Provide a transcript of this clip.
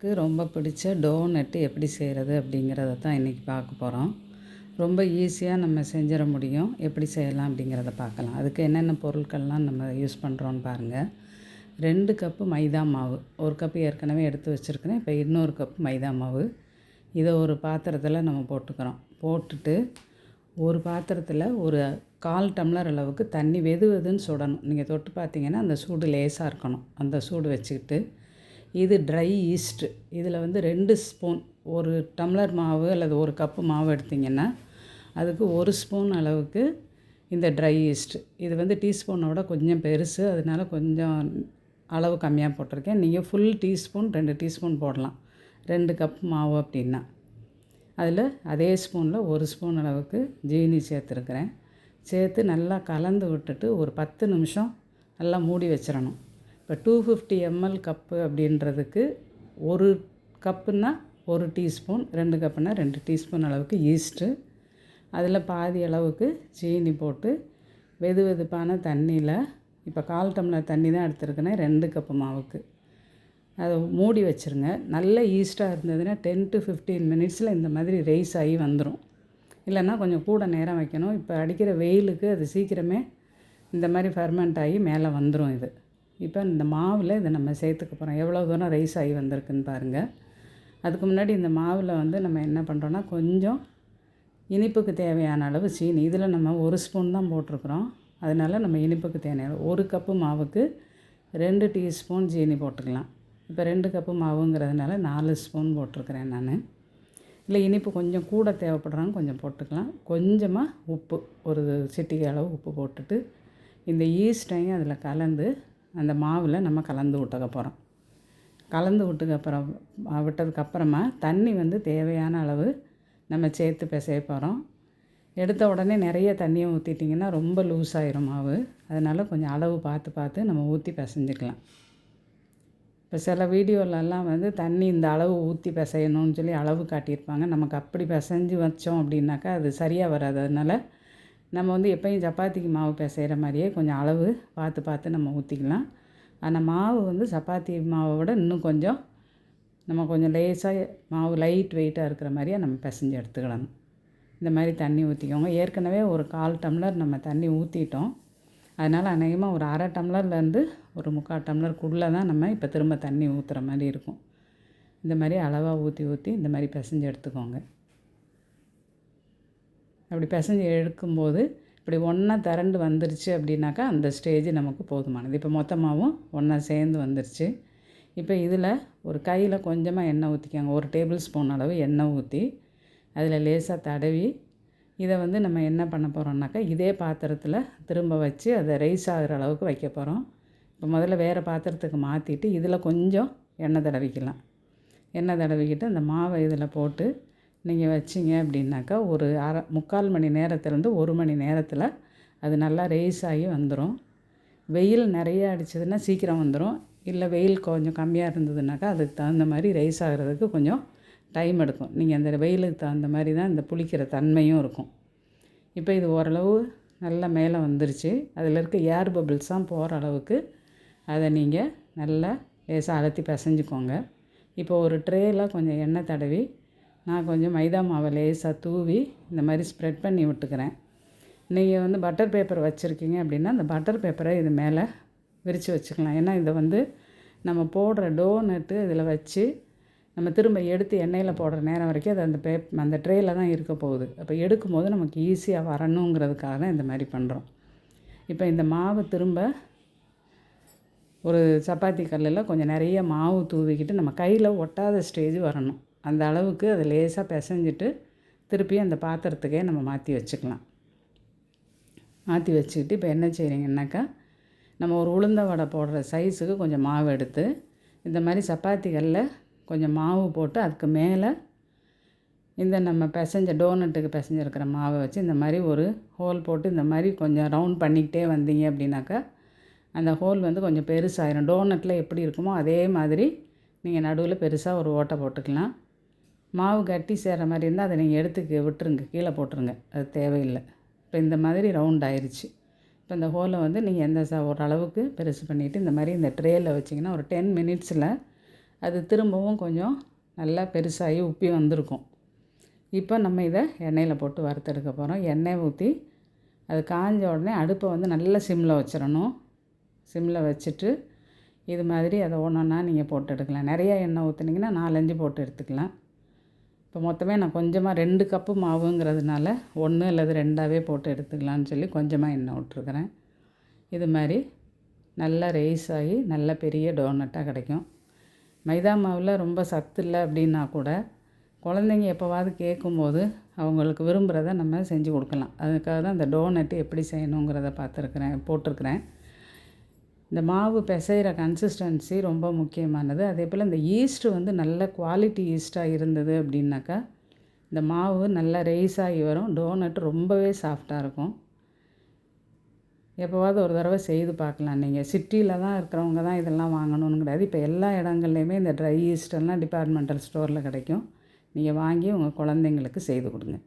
எனக்கு ரொம்ப பிடிச்ச டோனட்டு எப்படி செய்கிறது அப்படிங்கிறத தான் இன்றைக்கி பார்க்க போகிறோம் ரொம்ப ஈஸியாக நம்ம செஞ்சிட முடியும். எப்படி செய்யலாம் அப்படிங்கிறத பார்க்கலாம். அதுக்கு என்னென்ன பொருட்கள்லாம் நம்ம யூஸ் பண்ணுறோன்னு பாருங்கள் ரெண்டு கப்பு மைதா மாவு. ஒரு கப்பு ஏற்கனவே எடுத்து வச்சுருக்கிறேன். இப்போ இன்னொரு கப்பு மைதா மாவு. இதை ஒரு பாத்திரத்தில் நம்ம போட்டுக்கிறோம். போட்டுட்டு ஒரு பாத்திரத்தில் ஒரு கால் டம்ளர் அளவுக்கு தண்ணி வெது வெதுன்னு சுடணும். நீங்கள் தொட்டு பார்த்தீங்கன்னா அந்த சூடு லேசாக இருக்கணும். அந்த சூடு வச்சுக்கிட்டு இது ட்ரை ஈஸ்ட்டு இதில் வந்து ரெண்டு ஸ்பூன் ஒரு டம்ளர் மாவு அல்லது ஒரு கப்பு மாவு எடுத்திங்கன்னா அதுக்கு ஒரு ஸ்பூன் அளவுக்கு இந்த ட்ரை ஈஸ்ட் இது வந்து டீஸ்பூனோட கொஞ்சம் பெருசு அதனால கொஞ்சம் அளவு கம்மியாக போட்டிருக்கேன். நீங்கள் ஃபுல் டீஸ்பூன் ரெண்டு டீஸ்பூன் போடலாம். ரெண்டு கப் மாவு அப்படின்னா. அதில் அதே ஸ்பூனில் ஒரு ஸ்பூன் அளவுக்கு ஜீனி சேர்த்துருக்குறேன். சேர்த்து நல்லா கலந்து விட்டுட்டு ஒரு பத்து நிமிஷம் நல்லா மூடி வச்சிடணும். இப்போ டூ ஃபிஃப்டி எம்எல் கப்பு அப்படின்றதுக்கு ஒரு கப்புன்னா ஒரு டீஸ்பூன் ரெண்டு கப்புனா ரெண்டு டீஸ்பூன் அளவுக்கு ஈஸ்ட்டு அதில் பாதி அளவுக்கு சீனி போட்டு வெது வெதுப்பான தண்ணியில் இப்போ கால் டம்ளர் தண்ணி தான் எடுத்துருக்கேனே ரெண்டு கப்பு மாவுக்கு. அதை மூடி வச்சுருங்க. நல்ல ஈஸ்ட்டாக இருந்ததுன்னா டென் டு ஃபிஃப்டீன் மினிட்ஸில் இந்த மாதிரி ரைஸ் ஆகி வந்துடும் இல்லைன்னா கொஞ்சம் கூட நேரம் வைக்கணும். இப்போ அடிக்கிற வெயிலுக்கு அது சீக்கிரமே இந்த மாதிரி ஃபர்மெண்ட் ஆகி மேலே வந்துடும் இது. இப்போ இந்த மாவில் இதை நம்ம சேர்த்துக்க போகிறோம். எவ்வளோ தூரம் ரைஸ் ஆகி வந்திருக்குன்னு பாருங்கள் அதுக்கு முன்னாடி இந்த மாவில் வந்து நம்ம என்ன பண்ணுறோன்னா கொஞ்சம் இனிப்புக்கு தேவையான அளவு சீனி. இதில் நம்ம ஒரு ஸ்பூன் தான் போட்டிருக்குறோம். அதனால் நம்ம இனிப்புக்கு தேவையான ஒரு கப்பு மாவுக்கு ரெண்டு டீஸ்பூன் சீனி போட்டுக்கலாம். இப்போ ரெண்டு கப்பு மாவுங்கிறதுனால நாலு ஸ்பூன் போட்டிருக்கிறேன் நான். இல்லை இனிப்பு கொஞ்சம் கூட தேவைப்படுறாங்க கொஞ்சம் போட்டுக்கலாம். கொஞ்சமாக உப்பு ஒரு சிட்டிகை அளவு உப்பு போட்டுட்டு இந்த ஈஸ்டையும் அதில் கலந்து அந்த மாவில் நம்ம கலந்து விட்டுக்க போகிறோம் கலந்து விட்டுக்கப்புறம் விட்டதுக்கப்புறமா தண்ணி வந்து தேவையான அளவு நம்ம சேர்த்து பிசைய போகிறோம் எடுத்த உடனே நிறைய தண்ணியை ஊற்றிட்டிங்கன்னா ரொம்ப லூஸ் ஆயிரும் மாவு. அதனால் கொஞ்சம் அளவு பார்த்து பார்த்து நம்ம ஊற்றி பிசைஞ்சிக்கலாம். இப்போ சில வீடியோலலாம் வந்து தண்ணி இந்த அளவு ஊற்றி பிசையணும்னு சொல்லி அளவு காட்டியிருப்பாங்க. நமக்கு அப்படி பிசைஞ்சு வச்சோம் அப்படின்னாக்கா அது சரியாக வராது. அதனால் நம்ம வந்து எப்பயும் சப்பாத்திக்கு மாவு பிசைகிற மாதிரியே கொஞ்சம் அளவு பார்த்து பார்த்து நம்ம ஊற்றிக்கலாம் ஆனால் மாவு வந்து சப்பாத்தி மாவை விட இன்னும் கொஞ்சம் நம்ம கொஞ்சம் லேசாக மாவு லைட் வெயிட்டாக இருக்கிற மாதிரியே நம்ம பிசைஞ்சு எடுத்துக்கலாம். இந்த மாதிரி தண்ணி ஊற்றிக்கோங்க ஏற்கனவே ஒரு கால் டம்ளர் நம்ம தண்ணி ஊற்றிட்டோம் அதனால் அநேகமாக ஒரு அரை டம்ளர்லேருந்து ஒரு முக்கால் டம்ளருக்குள்ளே தான் நம்ம இப்போ திரும்ப தண்ணி ஊற்றுற மாதிரி இருக்கும். இந்த மாதிரி அளவாக ஊற்றி ஊற்றி இந்த மாதிரி பிசைஞ்சு எடுத்துக்கோங்க. அப்படி பிசைஞ்சு எடுக்கும்போது இப்படி ஒன்றா திரண்டு வந்துருச்சு அப்படின்னாக்கா அந்த ஸ்டேஜ் நமக்கு போதுமானது. இப்போ மொத்தமாகவும் ஒன்றா சேர்ந்து வந்துருச்சு. இப்போ இதில் ஒரு கையில் கொஞ்சமாக எண்ணெய் ஊற்றிக்காங்க ஒரு டேபிள் ஸ்பூன் அளவு எண்ணெய் ஊற்றி அதில் லேசாக தடவி இதை வந்து நம்ம என்ன பண்ண போகிறோம்னாக்கா இதே பாத்திரத்தில் திரும்ப வச்சு அதை ரைஸ் ஆகிற அளவுக்கு வைக்க போகிறோம் இப்போ முதல்ல வேறு பாத்திரத்துக்கு மாற்றிட்டு இதில் கொஞ்சம் எண்ணெய் தடவிக்கலாம். எண்ணெய் தடவிக்கிட்டு அந்த மாவை இதில் போட்டு நீங்கள் வச்சிங்க அப்படின்னாக்கா ஒரு அரை முக்கால் மணி நேரத்துலேருந்து ஒரு மணி நேரத்தில் அது நல்லா ரைஸ் ஆகி வந்துடும் வெயில் நிறைய அடிச்சதுன்னா சீக்கிரம் வந்துடும் இல்லை வெயில் கொஞ்சம் கம்மியாக இருந்ததுனாக்கா அதுக்கு தகுந்த மாதிரி ரைஸ் ஆகிறதுக்கு கொஞ்சம் டைம் எடுக்கும். நீங்கள் அந்த வெயிலுக்கு தகுந்த மாதிரி தான் இந்த புளிக்கிற தன்மையும் இருக்கும். இப்போ இது ஓரளவு நல்லா மேலே வந்துருச்சு. அதில் இருக்க ஏர் பபிள்ஸாக போகிற அளவுக்கு அதை நீங்கள் நல்லா லேசாக அழுத்தி பிசைஞ்சுக்கோங்க. இப்போ ஒரு ட்ரேயில் கொஞ்சம் எண்ணெய் தடவி நான் கொஞ்சம் மைதா மாவை லேசாக தூவி இந்த மாதிரி ஸ்ப்ரெட் பண்ணி விட்டுக்கிறேன். நீங்கள் வந்து பட்டர் பேப்பர் வச்சுருக்கீங்க அப்படின்னா அந்த பட்டர் பேப்பரை இது மேலே விரித்து வச்சுக்கலாம். ஏன்னா இதை வந்து நம்ம போடுற டோனட்டு இதில் வச்சு நம்ம திரும்ப எடுத்து எண்ணெயில் போடுற நேரம் வரைக்கும் அது அந்த பேப் அந்த ட்ரேயில் தான் இருக்க போகுது. அப்போ எடுக்கும்போது நமக்கு ஈஸியாக வரணுங்கிறதுக்காக தான் இந்த மாதிரி பண்ணுறோம் இப்போ இந்த மாவு திரும்ப ஒரு சப்பாத்தி கல்லில் கொஞ்சம் நிறைய மாவு தூவிக்கிட்டு நம்ம கையில் ஒட்டாத ஸ்டேஜ் வரணும். அந்த அளவுக்கு அதை லேசாக பிசைஞ்சிட்டு திருப்பி அந்த பாத்திரத்துக்கே நம்ம மாற்றி வச்சுக்கலாம். மாற்றி வச்சுக்கிட்டு இப்போ என்ன செய்கிறீங்கன்னாக்கா நம்ம ஒரு உளுந்த வடை போடுற சைஸுக்கு கொஞ்சம் மாவு எடுத்து இந்த மாதிரி சப்பாத்திகளில் கொஞ்சம் மாவு போட்டு அதுக்கு மேலே இந்த நம்ம பிசைஞ்ச டோனட்டுக்கு பிசைஞ்சிருக்கிற மாவை வச்சு இந்த மாதிரி ஒரு ஹோல் போட்டு இந்த மாதிரி கொஞ்சம் ரவுண்ட் பண்ணிக்கிட்டே வந்தீங்க அப்படின்னாக்கா அந்த ஹோல் வந்து கொஞ்சம் பெருசாகிடும் டோனட்டில் எப்படி இருக்குமோ அதே மாதிரி நீங்கள் நடுவில் பெருசாக ஒரு ஓட்டை போட்டுக்கலாம். மாவு கட்டி சேர்கிற மாதிரி இருந்தால் அதை நீங்கள் எடுத்து விட்டுருங்க கீழே போட்டுருங்க. அது தேவையில்லை. இப்போ இந்த மாதிரி ரவுண்ட் ஆயிடுச்சு இப்போ இந்த ஹோலை வந்து நீங்கள் எந்த ச ஓரளவுக்கு பெருசு பண்ணிவிட்டு இந்த மாதிரி இந்த ட்ரேயில் வச்சிங்கன்னா ஒரு டென் மினிட்ஸில் அது திரும்பவும் கொஞ்சம் நல்லா பெருசாகி உப்பி வந்திருக்கும். இப்போ நம்ம இதை எண்ணெயில் போட்டு வறுத்தெடுக்க போகிறோம் எண்ணெய் ஊற்றி அது காஞ்ச உடனே அடுப்பை வந்து நல்ல சிம்மில் வச்சிடணும். சிம்மில் வச்சுட்டு இது மாதிரி அதை ஒன்றா நீங்கள் போட்டு எடுக்கலாம். நிறையா எண்ணெய் ஊற்றுனீங்கன்னா நாலஞ்சு போட்டு எடுத்துக்கலாம். இப்போ மொத்தமே நான் கொஞ்சமாக ரெண்டு கப்பு மாவுங்கிறதுனால ஒன்று அல்லது ரெண்டாவே போட்டு எடுத்துக்கலான்னு சொல்லி கொஞ்சமாக எண்ணெய் விட்ருக்குறேன் இது மாதிரி நல்லா ரைஸ் ஆகி நல்ல பெரிய டோனட்டாக கிடைக்கும். மைதா மாவில் ரொம்ப சத்து இல்லை அப்படின்னா கூட குழந்தைங்க எப்போவாவது கேட்கும்போது அவங்களுக்கு விரும்புகிறத நம்ம செஞ்சு கொடுக்கலாம். அதுக்காக தான் அந்த டோனட்டு எப்படி செய்யணுங்கிறத பார்த்துருக்குறேன் போட்டிருக்கிறேன். இந்த மாவு பிசைகிற கன்சிஸ்டன்சி ரொம்ப முக்கியமானது. அதே போல் இந்த ஈஸ்ட்டு வந்து நல்ல குவாலிட்டி ஈஸ்ட்டாக இருந்தது அப்படின்னாக்கா இந்த மாவு நல்லா ரைஸ் ஆகி வரும். டோனட் ரொம்பவே சாஃப்டாக இருக்கும். எப்போவாவது ஒரு தடவை செய்து பார்க்கலாம். நீங்கள் சிட்டியில் தான் இருக்கிறவங்க தான் இதெல்லாம் வாங்கணும்னு கிடையாது. இப்போ எல்லா இடங்கள்லையுமே இந்த ட்ரை ஈஸ்டெல்லாம் டிபார்ட்மெண்டல் ஸ்டோரில் கிடைக்கும். நீங்கள் வாங்கி உங்கள் குழந்தைங்களுக்கு செய்து கொடுங்க.